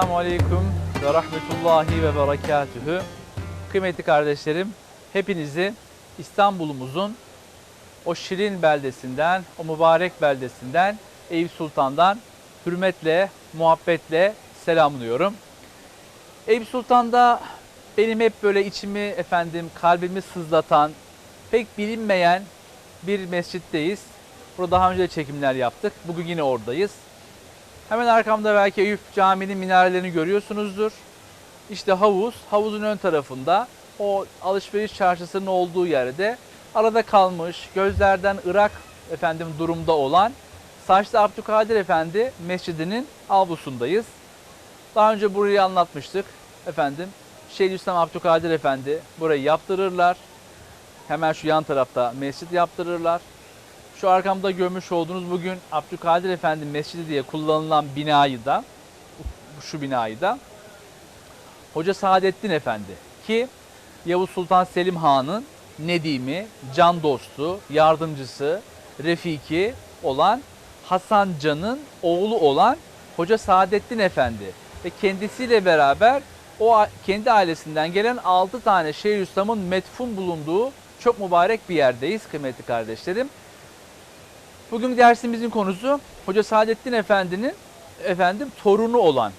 Esselamu Aleyküm ve Rahmetullahi ve Berekatühü. Kıymetli kardeşlerim, hepinizi İstanbul'umuzun o şirin beldesinden, o mübarek beldesinden, Eyüp Sultan'dan hürmetle, muhabbetle selamlıyorum. Eyüp Sultan'da benim hep böyle içimi efendim kalbimi sızlatan, pek bilinmeyen bir mescitteyiz. Burada daha önce de çekimler yaptık. Bugün yine oradayız. Hemen arkamda belki Eyüp Camii'nin minarelerini görüyorsunuzdur. İşte havuz, havuzun ön tarafında o alışveriş çarşısının olduğu yerde arada kalmış, gözlerden ırak efendim durumda olan Saçlı Abdülkadir Efendi Mescidi'nin avlusundayız. Daha önce burayı anlatmıştık efendim. Şeyhülislam Abdülkadir Efendi burayı yaptırırlar. Hemen şu yan tarafta mescit yaptırırlar. Şu arkamda görmüş olduğunuz bugün Abdülkadir Efendi Mescidi diye kullanılan binayı da şu binayı da Hoca Saadettin Efendi ki Yavuz Sultan Selim Han'ın Nedim'i, can dostu, yardımcısı, refiki olan Hasan Can'ın oğlu olan Hoca Saadettin Efendi ve kendisiyle beraber o kendi ailesinden gelen 6 tane Şeyhülislam'ın metfun bulunduğu çok mübarek bir yerdeyiz kıymetli kardeşlerim. Bugün dersimizin konusu Hoca Saadettin Efendi'nin efendim torunu olan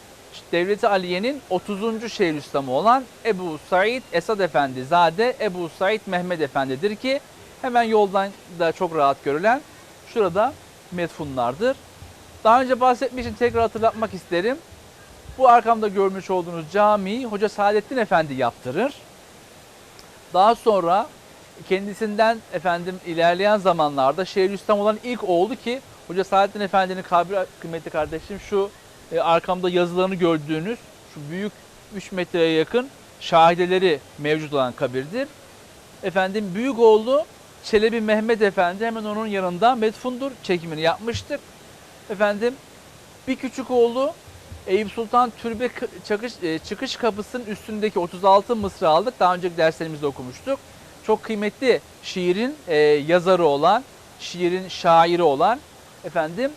Devleti Aliye'nin 30. Şeyhülislamı olan Ebu Said Esad Efendi Zade Ebu Said Mehmet Efendi'dir ki hemen yoldan da çok rahat görülen şurada metfunlardır. Daha önce bahsetmiştim tekrar hatırlatmak isterim. Bu arkamda görmüş olduğunuz camiyi Hoca Saadettin Efendi yaptırır. Daha sonra kendisinden efendim ilerleyen zamanlarda Şeyhülislam olan ilk oğlu ki Hoca Saadettin Efendi'nin kabri kıymetli kardeşim şu e, arkamda yazılarını gördüğünüz şu büyük 3 metreye yakın şahideleri mevcut olan kabirdir. Efendim büyük oğlu Çelebi Mehmet Efendi hemen onun yanında metfundur çekimini yapmıştık. Efendim bir küçük oğlu Eyüp Sultan Türbe çakış, e, çıkış kapısının üstündeki 36 mısra aldık. Daha önceki derslerimizde okumuştuk. Çok kıymetli şiirin e, yazarı olan, şiirin şairi olan efendim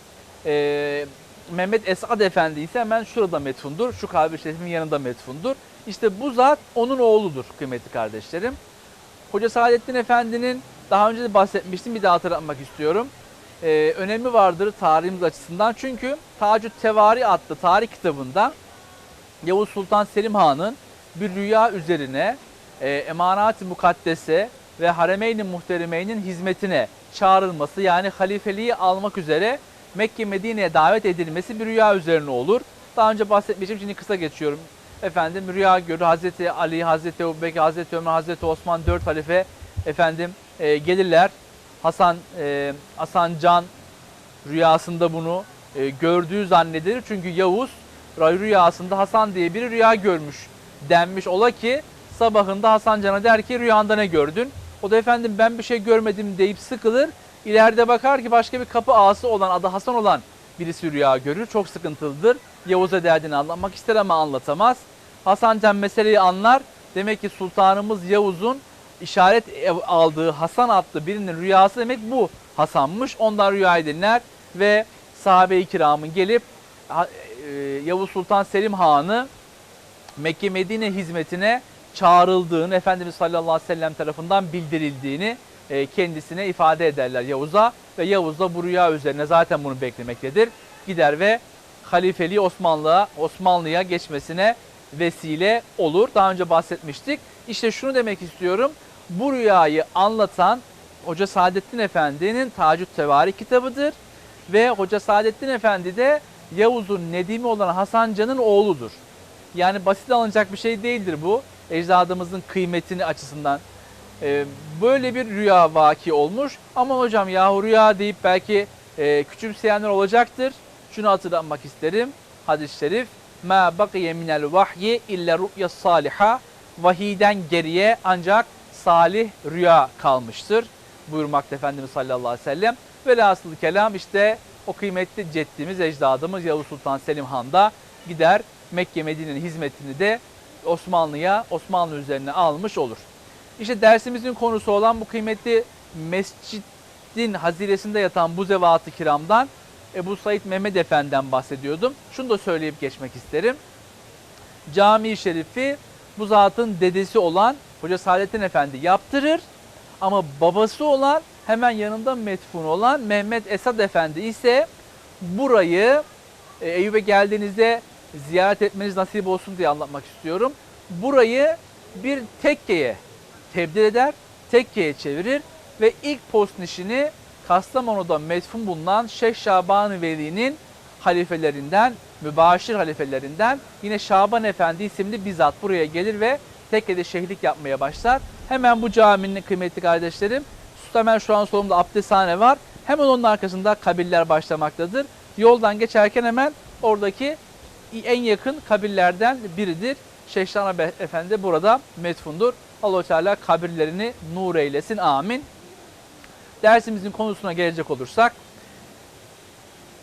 e, Mehmet Esad Efendi ise hemen şurada metfundur. Şu kabir şerifimin yanında metfundur. İşte bu zat onun oğludur kıymetli kardeşlerim. Hoca Saadettin Efendi'nin daha önce de bahsetmiştim bir daha hatırlatmak istiyorum. Ee, önemi vardır tarihimiz açısından. Çünkü Tacü Tevari adlı tarih kitabında Yavuz Sultan Selim Han'ın bir rüya üzerine e, emanat-ı mukaddese ve haremeyn-i muhteremeynin hizmetine çağrılması yani halifeliği almak üzere Mekke Medine'ye davet edilmesi bir rüya üzerine olur. Daha önce bahsetmiştim şimdi kısa geçiyorum. Efendim rüya görür Hazreti Ali, Hazreti Ebubekir, Hazreti Ömer, Hazreti Osman dört halife efendim e, gelirler. Hasan e, Hasan Can rüyasında bunu e, gördüğü zannedilir. Çünkü Yavuz rüyasında Hasan diye bir rüya görmüş denmiş. Ola ki sabahında Hasan Can'a der ki rüyanda ne gördün? O da efendim ben bir şey görmedim deyip sıkılır. İleride bakar ki başka bir kapı ağası olan adı Hasan olan birisi rüya görür. Çok sıkıntılıdır. Yavuz'a derdini anlatmak ister ama anlatamaz. Hasan Can meseleyi anlar. Demek ki sultanımız Yavuz'un işaret aldığı Hasan adlı birinin rüyası demek bu Hasan'mış. Ondan rüyayı dinler ve sahabe-i kiramın gelip e, Yavuz Sultan Selim Han'ı Mekke Medine hizmetine çağrıldığını Efendimiz sallallahu aleyhi ve sellem tarafından bildirildiğini e, kendisine ifade ederler Yavuz'a ve Yavuz da bu rüya üzerine zaten bunu beklemektedir. Gider ve halifeliği Osmanlı'ya Osmanlı'ya geçmesine vesile olur. Daha önce bahsetmiştik. İşte şunu demek istiyorum. Bu rüyayı anlatan Hoca Saadettin Efendi'nin Tacüt Tevari kitabıdır. Ve Hoca Saadettin Efendi de Yavuz'un Nedimi olan Hasan Can'ın oğludur. Yani basit alınacak bir şey değildir bu. Ecdadımızın kıymetini açısından. Ee, böyle bir rüya vaki olmuş. Ama hocam yahu rüya deyip belki e, küçümseyenler olacaktır. Şunu hatırlatmak isterim. Hadis-i şerif. Ma bakiye minel vahyi illa ru'ya saliha. Vahiden geriye ancak salih rüya kalmıştır. Buyurmakta Efendimiz sallallahu aleyhi ve sellem. Velhasıl kelam işte o kıymetli ceddimiz, ecdadımız Yavuz Sultan Selim Han da gider Mekke Medine'nin hizmetini de Osmanlı'ya, Osmanlı üzerine almış olur. İşte dersimizin konusu olan bu kıymetli mescidin haziresinde yatan bu zevat-ı kiramdan Ebu Said Mehmet Efendi'den bahsediyordum. Şunu da söyleyip geçmek isterim. Cami-i Şerifi bu zatın dedesi olan Hoca Saadettin Efendi yaptırır. Ama babası olan hemen yanında metfun olan Mehmet Esad Efendi ise burayı e, Eyüp'e geldiğinizde ziyaret etmeniz nasip olsun diye anlatmak istiyorum. Burayı bir tekkeye tebdil eder, tekkeye çevirir ve ilk post nişini Kastamonu'da metfun bulunan Şeyh Şaban Veli'nin halifelerinden, mübaşir halifelerinden yine Şaban Efendi isimli bizzat buraya gelir ve tekkede şehirlik yapmaya başlar. Hemen bu caminin kıymetli kardeşlerim, hemen şu an solumda abdesthane var. Hemen onun arkasında kabirler başlamaktadır. Yoldan geçerken hemen oradaki en yakın kabirlerden biridir. Şeyh Şaban Efendi burada metfundur. allah Teala kabirlerini nur eylesin. Amin. Dersimizin konusuna gelecek olursak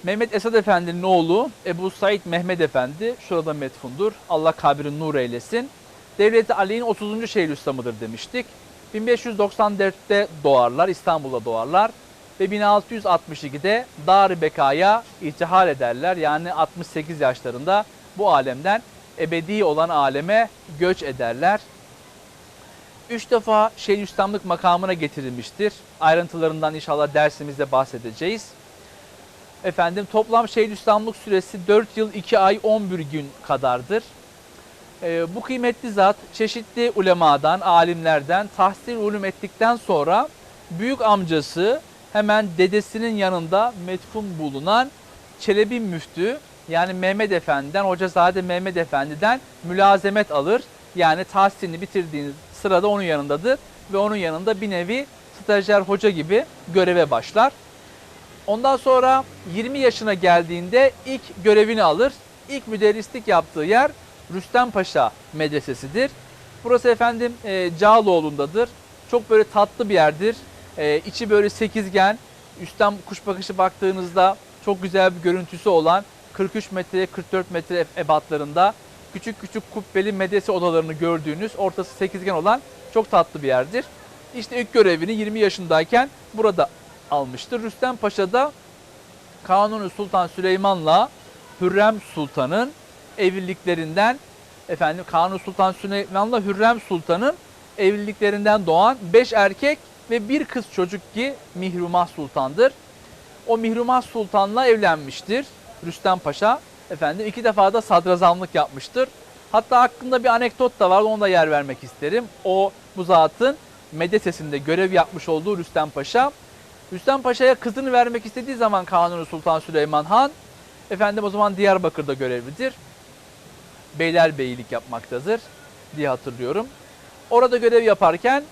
Mehmet Esad Efendi'nin oğlu Ebu Said Mehmet Efendi şurada metfundur. Allah kabrini nur eylesin. Devleti Ali'nin 30. Şeyhülislamıdır demiştik. 1594'te doğarlar, İstanbul'da doğarlar ve 1662'de Dar-ı Beka'ya irtihal ederler. Yani 68 yaşlarında bu alemden ebedi olan aleme göç ederler. Üç defa Şeyhülislamlık makamına getirilmiştir. Ayrıntılarından inşallah dersimizde bahsedeceğiz. Efendim toplam Şeyhülislamlık süresi 4 yıl 2 ay 11 gün kadardır. Ee, bu kıymetli zat çeşitli ulemadan, alimlerden tahsil ulum ettikten sonra büyük amcası hemen dedesinin yanında metfun bulunan Çelebi Müftü yani Mehmet Efendi'den, Hocazade Mehmet Efendi'den mülazemet alır. Yani tahsilini bitirdiğiniz sırada onun yanındadır ve onun yanında bir nevi stajyer hoca gibi göreve başlar. Ondan sonra 20 yaşına geldiğinde ilk görevini alır. İlk müderrislik yaptığı yer Rüstem Paşa Medresesi'dir. Burası efendim e, Cağaloğlu'ndadır. Çok böyle tatlı bir yerdir. E, içi böyle sekizgen. Üstten kuş bakışı baktığınızda çok güzel bir görüntüsü olan 43 metre 44 metre ebatlarında küçük küçük kubbeli medrese odalarını gördüğünüz ortası sekizgen olan çok tatlı bir yerdir. İşte ilk görevini 20 yaşındayken burada almıştır. Rüstem Paşa da Kanuni Sultan Süleyman'la Hürrem Sultan'ın evliliklerinden efendim Kanuni Sultan Süleyman'la Hürrem Sultan'ın evliliklerinden doğan 5 erkek ve bir kız çocuk ki Mihrumah Sultan'dır. O Mihrumah Sultan'la evlenmiştir Rüstem Paşa. Efendim iki defa da sadrazamlık yapmıştır. Hatta hakkında bir anekdot da var ona da yer vermek isterim. O bu zatın medresesinde görev yapmış olduğu Rüstem Paşa. Rüstem Paşa'ya kızını vermek istediği zaman Kanuni Sultan Süleyman Han efendim o zaman Diyarbakır'da görevlidir. Beylerbeylik yapmaktadır diye hatırlıyorum. Orada görev yaparken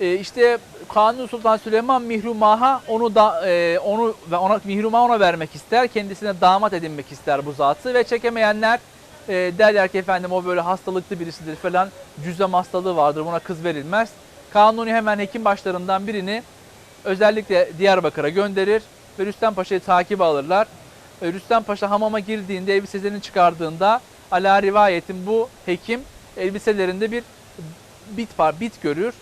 e, işte Kanuni Sultan Süleyman Mihrumah'a onu da e, onu ve ona Mihrumah ona vermek ister. Kendisine damat edinmek ister bu zatı ve çekemeyenler e, derler ki efendim o böyle hastalıklı birisidir falan. Cüzzam hastalığı vardır buna kız verilmez. Kanuni hemen hekim başlarından birini özellikle Diyarbakır'a gönderir ve Rüstem Paşa'yı takip alırlar. E, Rüstem Paşa hamama girdiğinde elbiselerini çıkardığında ala rivayetin bu hekim elbiselerinde bir bit var, bit görür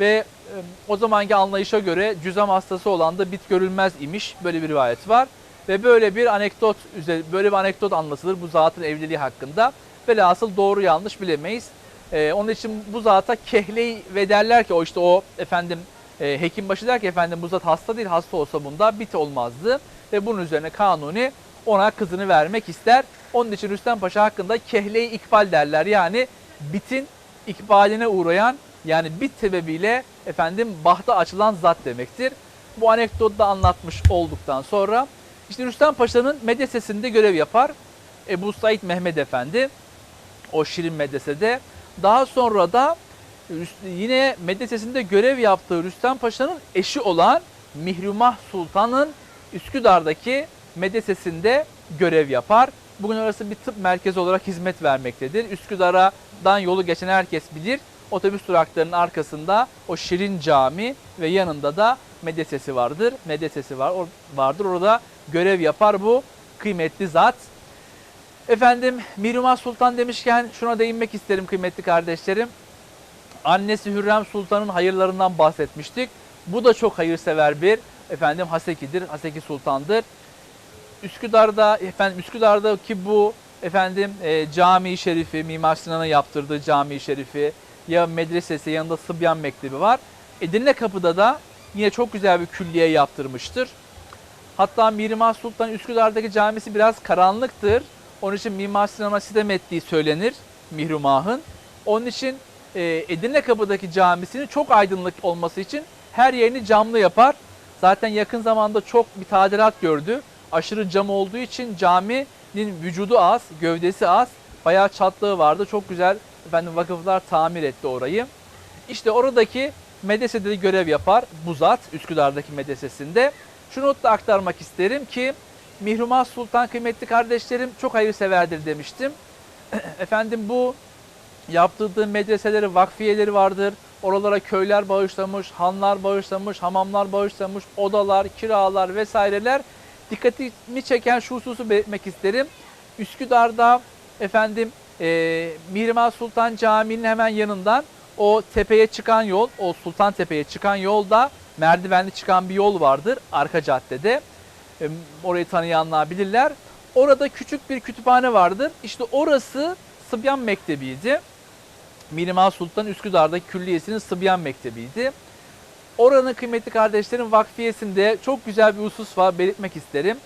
ve e, o zamanki anlayışa göre cüzam hastası olan da bit görülmez imiş. Böyle bir rivayet var. Ve böyle bir anekdot böyle bir anekdot anlatılır bu zatın evliliği hakkında. Velhasıl doğru yanlış bilemeyiz. Ee, onun için bu zata kehleyi ve derler ki o işte o efendim e, hekimbaşı der ki efendim bu zat hasta değil hasta olsa bunda bit olmazdı. Ve bunun üzerine kanuni ona kızını vermek ister. Onun için Rüstem Paşa hakkında kehleyi ikbal derler. Yani bitin ikbaline uğrayan yani bit sebebiyle efendim bahta açılan zat demektir. Bu anekdotu da anlatmış olduktan sonra işte Rüstem Paşa'nın medresesinde görev yapar. Ebu Said Mehmet Efendi o Şirin medresede. Daha sonra da yine medresesinde görev yaptığı Rüstem Paşa'nın eşi olan Mihrumah Sultan'ın Üsküdar'daki medresesinde görev yapar. Bugün orası bir tıp merkezi olarak hizmet vermektedir. Üsküdar'dan yolu geçen herkes bilir. Otobüs duraklarının arkasında o Şirin Cami ve yanında da medresesi vardır. Medresesi var, vardır. Orada görev yapar bu kıymetli zat. Efendim Mirumah Sultan demişken şuna değinmek isterim kıymetli kardeşlerim. Annesi Hürrem Sultan'ın hayırlarından bahsetmiştik. Bu da çok hayırsever bir efendim Haseki'dir. Haseki Sultan'dır. Üsküdar'da efendim Üsküdar'daki bu efendim e, cami-i şerifi, Mimar Sinan'ın yaptırdığı cami-i şerifi ya medresesi yanında Sıbyan Mektebi var. Edirne Kapı'da da yine çok güzel bir külliye yaptırmıştır. Hatta Mimar Sultan Üsküdar'daki camisi biraz karanlıktır. Onun için Mimar Sinan'a sitem ettiği söylenir Mihrumah'ın. Onun için e, Edirne Kapı'daki camisinin çok aydınlık olması için her yerini camlı yapar. Zaten yakın zamanda çok bir tadilat gördü. Aşırı cam olduğu için caminin vücudu az, gövdesi az. Bayağı çatlığı vardı. Çok güzel efendim vakıflar tamir etti orayı. İşte oradaki medresede de görev yapar bu zat Üsküdar'daki medresesinde. Şunu da aktarmak isterim ki Mihrumah Sultan kıymetli kardeşlerim çok hayırseverdir demiştim. Efendim bu yaptırdığı medreseleri, vakfiyeleri vardır. Oralara köyler bağışlamış, hanlar bağışlamış, hamamlar bağışlamış, odalar, kiralar vesaireler. Dikkatimi çeken şu hususu belirtmek isterim. Üsküdar'da efendim e, Mihrimah Sultan Camii'nin hemen yanından o tepeye çıkan yol, o Sultan Tepe'ye çıkan yolda merdivenli çıkan bir yol vardır arka caddede. E, orayı tanıyanlar bilirler. Orada küçük bir kütüphane vardır. İşte orası Sıbyan Mektebi'ydi. Mihrimah Sultan Üsküdar'daki külliyesinin Sıbyan Mektebi'ydi. Oranın kıymetli kardeşlerin vakfiyesinde çok güzel bir husus var belirtmek isterim.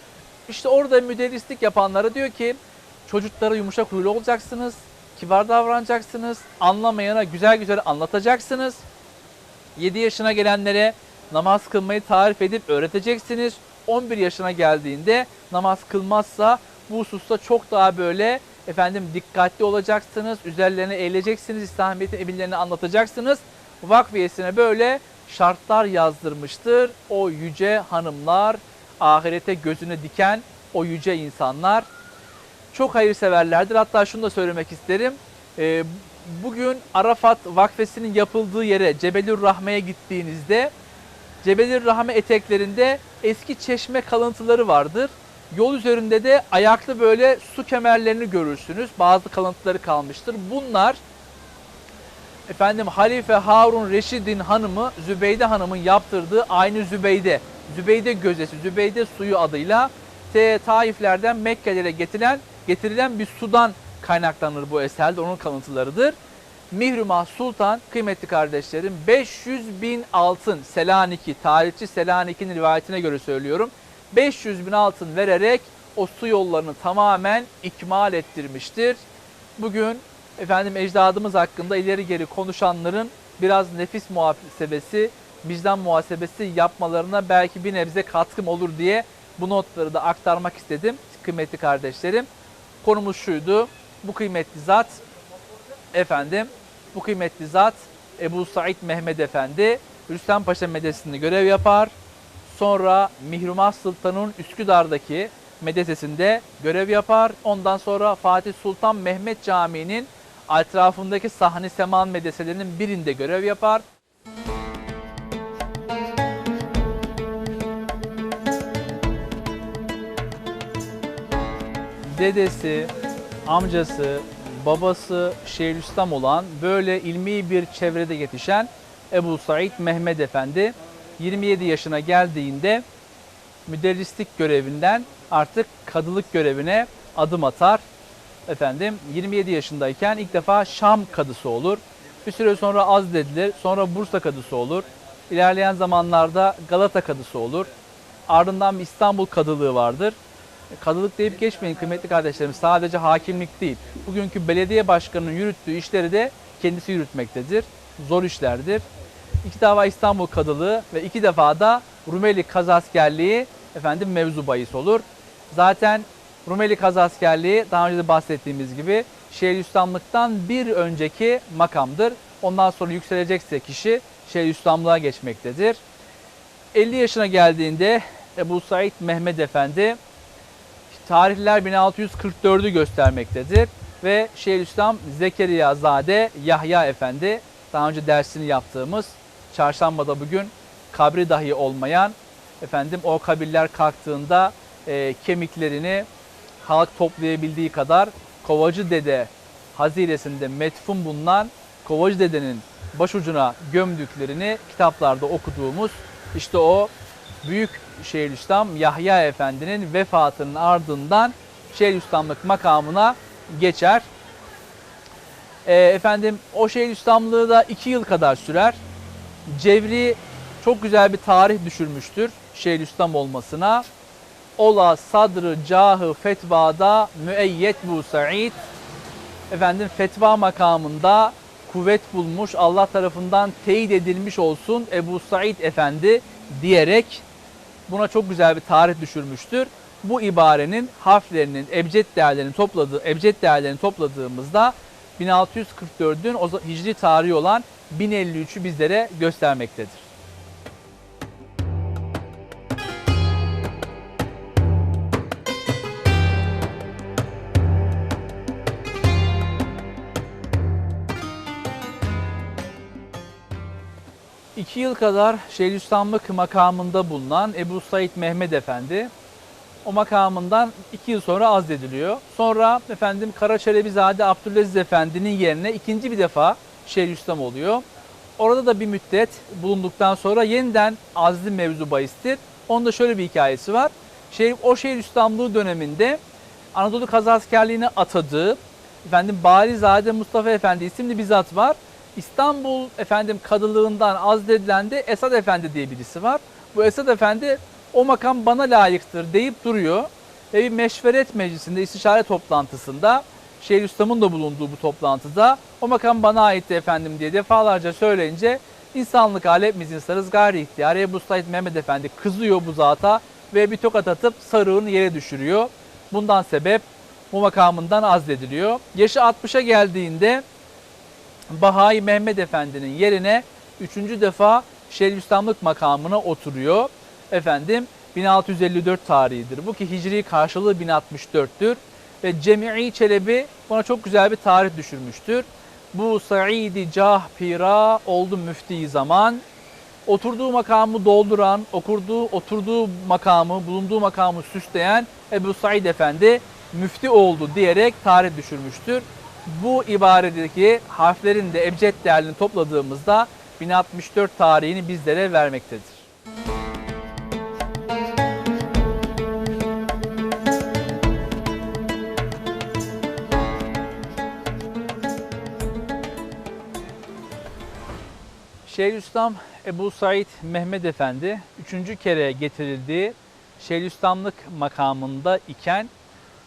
İşte orada müderrislik yapanlara diyor ki çocuklara yumuşak huylu olacaksınız, kibar davranacaksınız, anlamayana güzel güzel anlatacaksınız. 7 yaşına gelenlere namaz kılmayı tarif edip öğreteceksiniz. 11 yaşına geldiğinde namaz kılmazsa bu hususta çok daha böyle efendim dikkatli olacaksınız. Üzerlerine eğileceksiniz. İslamiyet'in emirlerini anlatacaksınız. Vakfiyesine böyle şartlar yazdırmıştır. O yüce hanımlar, ahirete gözünü diken o yüce insanlar çok hayırseverlerdir. Hatta şunu da söylemek isterim. Ee, bugün Arafat Vakfesi'nin yapıldığı yere Cebelür Rahme'ye gittiğinizde Cebelür Rahme eteklerinde eski çeşme kalıntıları vardır. Yol üzerinde de ayaklı böyle su kemerlerini görürsünüz. Bazı kalıntıları kalmıştır. Bunlar efendim Halife Harun Reşid'in hanımı Zübeyde Hanım'ın yaptırdığı aynı Zübeyde. Zübeyde gözesi, Zübeyde suyu adıyla Taiflerden Mekke'lere getirilen getirilen bir sudan kaynaklanır bu eser de onun kalıntılarıdır. Mihrumah Sultan kıymetli kardeşlerim 500 bin altın Selaniki tarihçi Selaniki'nin rivayetine göre söylüyorum. 500 bin altın vererek o su yollarını tamamen ikmal ettirmiştir. Bugün efendim ecdadımız hakkında ileri geri konuşanların biraz nefis muhasebesi, vicdan muhasebesi yapmalarına belki bir nebze katkım olur diye bu notları da aktarmak istedim kıymetli kardeşlerim. Konumuz şuydu. Bu kıymetli zat efendim bu kıymetli zat Ebu Said Mehmet Efendi Rüstem Paşa medresesinde görev yapar. Sonra Mihrumah Sultan'ın Üsküdar'daki medresesinde görev yapar. Ondan sonra Fatih Sultan Mehmet Camii'nin etrafındaki Sahni Seman medreselerinin birinde görev yapar. Dedesi, amcası, babası Şeyhülislam olan böyle ilmi bir çevrede yetişen Ebu Said Mehmet Efendi 27 yaşına geldiğinde müderrislik görevinden artık kadılık görevine adım atar. Efendim 27 yaşındayken ilk defa Şam kadısı olur. Bir süre sonra azledilir. Sonra Bursa kadısı olur. İlerleyen zamanlarda Galata kadısı olur. Ardından İstanbul kadılığı vardır. Kadılık deyip geçmeyin kıymetli kardeşlerim. Sadece hakimlik değil. Bugünkü belediye başkanının yürüttüğü işleri de kendisi yürütmektedir. Zor işlerdir. İki defa İstanbul Kadılığı ve iki defa da Rumeli Kazaskerliği efendim mevzu bahis olur. Zaten Rumeli Kazaskerliği daha önce de bahsettiğimiz gibi Şeyhülislamlıktan bir önceki makamdır. Ondan sonra yükselecekse kişi Şeyhülislamlığa geçmektedir. 50 yaşına geldiğinde Ebu Said Mehmet Efendi tarihler 1644'ü göstermektedir. Ve Şeyhülislam Zekeriya Zade Yahya Efendi daha önce dersini yaptığımız çarşambada bugün kabri dahi olmayan efendim o kabirler kalktığında e, kemiklerini halk toplayabildiği kadar Kovacı Dede haziresinde metfun bulunan Kovacı Dede'nin başucuna gömdüklerini kitaplarda okuduğumuz işte o büyük Şeyhülislam Yahya Efendi'nin vefatının ardından Şeyhülislamlık makamına geçer. E, efendim o Şeyhülislamlığı da iki yıl kadar sürer. Cevri çok güzel bir tarih düşürmüştür Şeyhülislam olmasına. Ola sadrı cahı fetvada müeyyet bu Said. Efendim fetva makamında kuvvet bulmuş, Allah tarafından teyit edilmiş olsun Ebu Said Efendi diyerek buna çok güzel bir tarih düşürmüştür. Bu ibarenin harflerinin ebced değerlerini topladığı ebced değerlerini topladığımızda 1644'ün o za- hicri tarihi olan 1053'ü bizlere göstermektedir. İki yıl kadar Şeyhülislamlık makamında bulunan Ebu Said Mehmet Efendi o makamından iki yıl sonra azlediliyor. Sonra efendim Karaçelebizade Abdülaziz Efendi'nin yerine ikinci bir defa Şeyhülislam oluyor. Orada da bir müddet bulunduktan sonra yeniden azli mevzu bahistir. Onda şöyle bir hikayesi var. Şey, o Şeyhülislamlığı döneminde Anadolu Kazaskerliğine atadığı efendim Balizade Mustafa Efendi isimli bir zat var. İstanbul efendim kadılığından azledilen de Esad Efendi diye birisi var. Bu Esad Efendi o makam bana layıktır deyip duruyor. Ve bir meşveret meclisinde, istişare toplantısında Şeyhülislam'ın da bulunduğu bu toplantıda o makam bana aitti efendim diye defalarca söyleyince insanlık alemimizin sarız gayri ihtiyar Ebu Said Mehmet Efendi kızıyor bu zata ve bir tokat atıp sarığını yere düşürüyor. Bundan sebep bu makamından azlediliyor. Yaşı 60'a geldiğinde Bahai Mehmet Efendi'nin yerine üçüncü defa Şeyhülislamlık makamına oturuyor. Efendim 1654 tarihidir. Bu ki hicri karşılığı 1064'tür. Ve Cemii Çelebi buna çok güzel bir tarih düşürmüştür. Bu Saidi Cah Pira oldu müfti zaman. Oturduğu makamı dolduran, okurduğu, oturduğu makamı, bulunduğu makamı süsleyen Ebu Said Efendi müfti oldu diyerek tarih düşürmüştür. Bu ibaredeki harflerin de ebced değerlerini topladığımızda 1064 tarihini bizlere vermektedir. Şeyhülislam Ebu Said Mehmet Efendi üçüncü kere getirildiği Şeyhülislamlık makamında iken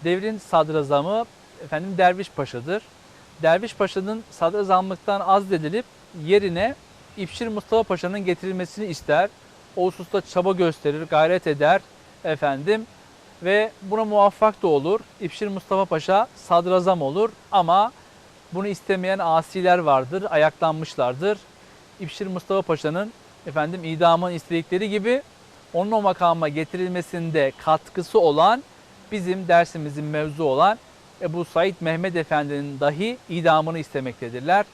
devrin sadrazamı efendim Derviş Paşa'dır. Derviş Paşa'nın sadrazamlıktan azledilip yerine İpşir Mustafa Paşa'nın getirilmesini ister. O hususta çaba gösterir, gayret eder efendim ve buna muvaffak da olur. İpşir Mustafa Paşa sadrazam olur ama bunu istemeyen asiler vardır, ayaklanmışlardır. İpşir Mustafa Paşa'nın efendim idamın istedikleri gibi onun o makama getirilmesinde katkısı olan bizim dersimizin mevzu olan Ebu Said Mehmet Efendi'nin dahi idamını istemektedirler.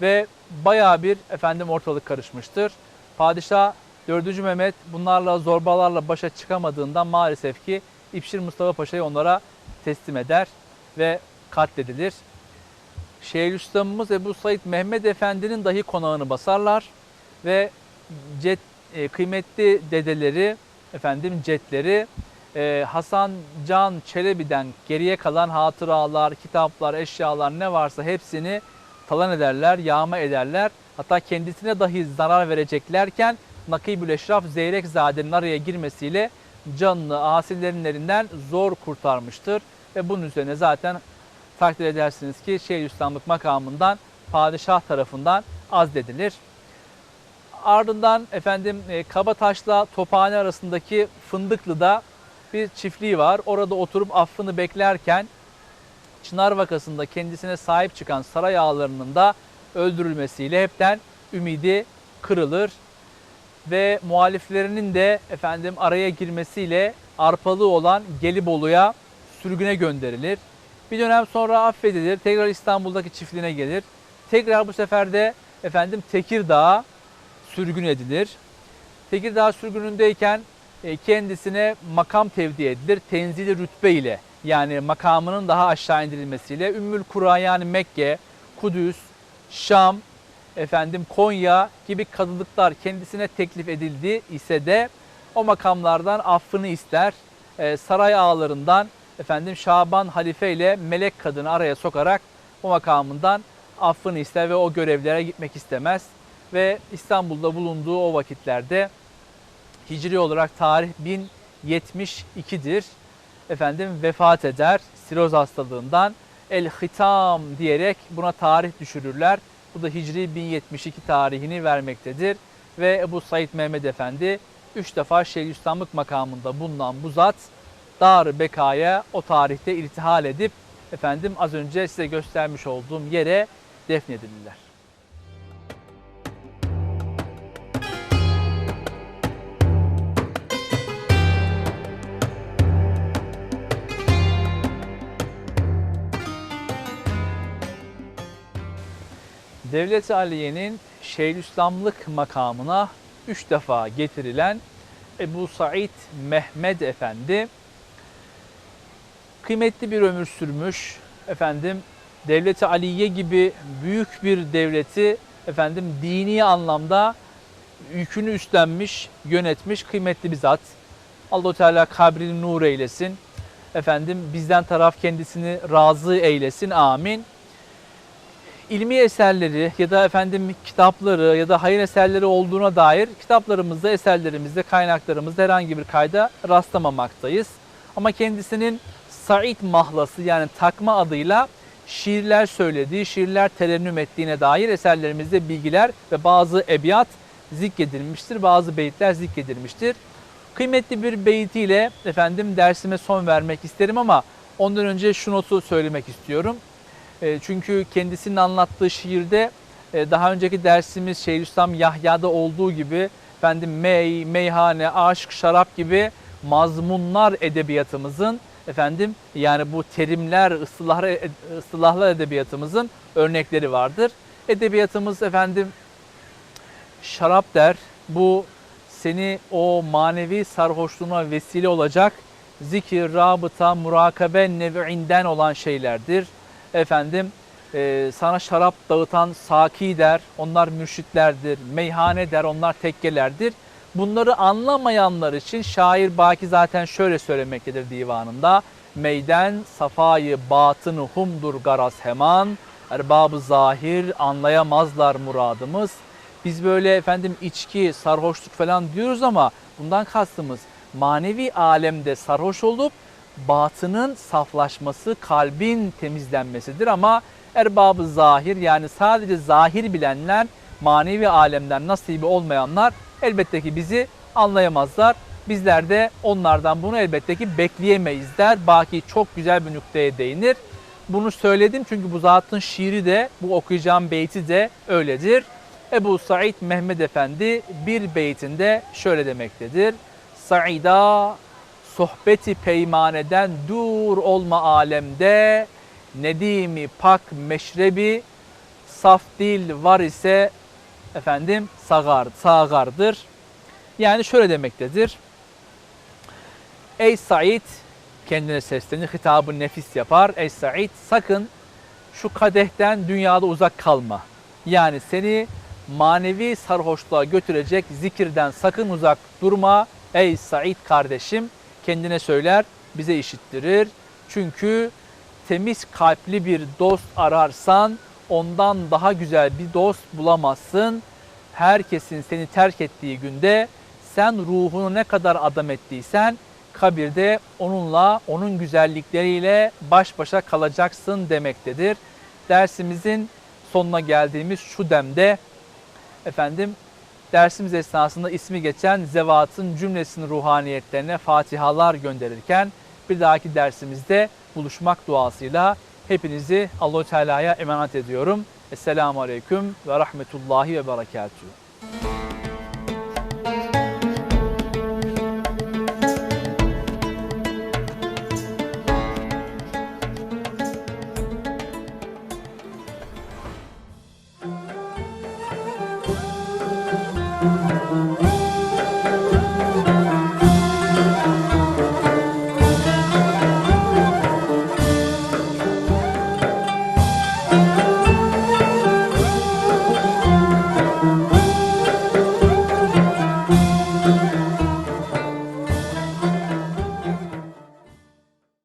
Ve bayağı bir efendim ortalık karışmıştır. Padişah 4. Mehmet bunlarla zorbalarla başa çıkamadığından maalesef ki İpşir Mustafa Paşa'yı onlara teslim eder ve katledilir. Şeyhülislamımız Ebu Said Mehmet Efendi'nin dahi konağını basarlar ve cet, e, kıymetli dedeleri, efendim cetleri e, Hasan Can Çelebi'den geriye kalan hatıralar, kitaplar, eşyalar ne varsa hepsini talan ederler, yağma ederler. Hatta kendisine dahi zarar vereceklerken Nakibül Eşraf Zeyrekzade'nin araya girmesiyle canını asillerin elinden zor kurtarmıştır. Ve bunun üzerine zaten takdir edersiniz ki Şeyhülislamlık makamından padişah tarafından azledilir. Ardından efendim e, Kabataş'la Tophane arasındaki Fındıklı'da bir çiftliği var. Orada oturup affını beklerken Çınar vakasında kendisine sahip çıkan saray ağalarının da öldürülmesiyle hepten ümidi kırılır. ve muhaliflerinin de efendim araya girmesiyle arpalı olan Gelibolu'ya sürgüne gönderilir. Bir dönem sonra affedilir. Tekrar İstanbul'daki çiftliğine gelir. Tekrar bu sefer de efendim Tekirdağ'a sürgün edilir. Tekirdağ sürgünündeyken kendisine makam tevdi edilir. Tenzili rütbe ile yani makamının daha aşağı indirilmesiyle Ümmül Kura yani Mekke, Kudüs, Şam, efendim Konya gibi kadılıklar kendisine teklif edildi ise de o makamlardan affını ister. E, saray ağalarından efendim Şaban halife ile melek kadını araya sokarak o makamından affını ister ve o görevlere gitmek istemez. Ve İstanbul'da bulunduğu o vakitlerde hicri olarak tarih 1072'dir. Efendim vefat eder siroz hastalığından. El hitam diyerek buna tarih düşürürler. Bu da Hicri 1072 tarihini vermektedir. Ve Ebu Said Mehmet Efendi 3 defa Şeyhülislamlık makamında bulunan bu zat Dar Beka'ya o tarihte irtihal edip efendim az önce size göstermiş olduğum yere defnedildiler. Devlet-i Aliye'nin Şeyhülislamlık makamına üç defa getirilen Ebu Said Mehmed Efendi kıymetli bir ömür sürmüş. Efendim Devleti Aliye gibi büyük bir devleti efendim dini anlamda yükünü üstlenmiş, yönetmiş kıymetli bir zat. Allahu Teala kabrini nur eylesin. Efendim bizden taraf kendisini razı eylesin. Amin ilmi eserleri ya da efendim kitapları ya da hayır eserleri olduğuna dair kitaplarımızda, eserlerimizde, kaynaklarımızda herhangi bir kayda rastlamamaktayız. Ama kendisinin Said mahlası yani takma adıyla şiirler söylediği, şiirler terennüm ettiğine dair eserlerimizde bilgiler ve bazı ebiyat zikredilmiştir. Bazı beyitler zikredilmiştir. Kıymetli bir beytiyle efendim dersime son vermek isterim ama ondan önce şu notu söylemek istiyorum. E, çünkü kendisinin anlattığı şiirde e, daha önceki dersimiz Şeyhülislam Yahya'da olduğu gibi efendim mey, meyhane, aşk, şarap gibi mazmunlar edebiyatımızın efendim yani bu terimler, ıslahlar, ıslahlar edebiyatımızın örnekleri vardır. Edebiyatımız efendim şarap der. Bu seni o manevi sarhoşluğuna vesile olacak zikir, rabıta, murakabe nev'inden olan şeylerdir efendim e, sana şarap dağıtan saki der, onlar mürşitlerdir, meyhane der, onlar tekkelerdir. Bunları anlamayanlar için şair Baki zaten şöyle söylemektedir divanında. Meyden safayı batını humdur garaz heman, erbabı zahir anlayamazlar muradımız. Biz böyle efendim içki, sarhoşluk falan diyoruz ama bundan kastımız manevi alemde sarhoş olup batının saflaşması, kalbin temizlenmesidir ama erbabı zahir yani sadece zahir bilenler, manevi alemden nasibi olmayanlar elbette ki bizi anlayamazlar. Bizler de onlardan bunu elbette ki bekleyemeyiz der. Baki çok güzel bir noktaya değinir. Bunu söyledim çünkü bu zatın şiiri de, bu okuyacağım beyti de öyledir. Ebu Said Mehmet Efendi bir beytinde şöyle demektedir. Saida sohbeti peymaneden dur olma alemde nedimi pak meşrebi saf dil var ise efendim sagar, sağardır. Yani şöyle demektedir. Ey Said kendine seslenir, hitabı nefis yapar. Ey Said sakın şu kadehten dünyada uzak kalma. Yani seni manevi sarhoşluğa götürecek zikirden sakın uzak durma. Ey Said kardeşim kendine söyler, bize işittirir. Çünkü temiz kalpli bir dost ararsan ondan daha güzel bir dost bulamazsın. Herkesin seni terk ettiği günde sen ruhunu ne kadar adam ettiysen kabirde onunla, onun güzellikleriyle baş başa kalacaksın demektedir. Dersimizin sonuna geldiğimiz şu demde efendim dersimiz esnasında ismi geçen zevatın cümlesinin ruhaniyetlerine fatihalar gönderirken bir dahaki dersimizde buluşmak duasıyla hepinizi Allahu Teala'ya emanet ediyorum. Esselamu Aleyküm ve Rahmetullahi ve Berekatuhu.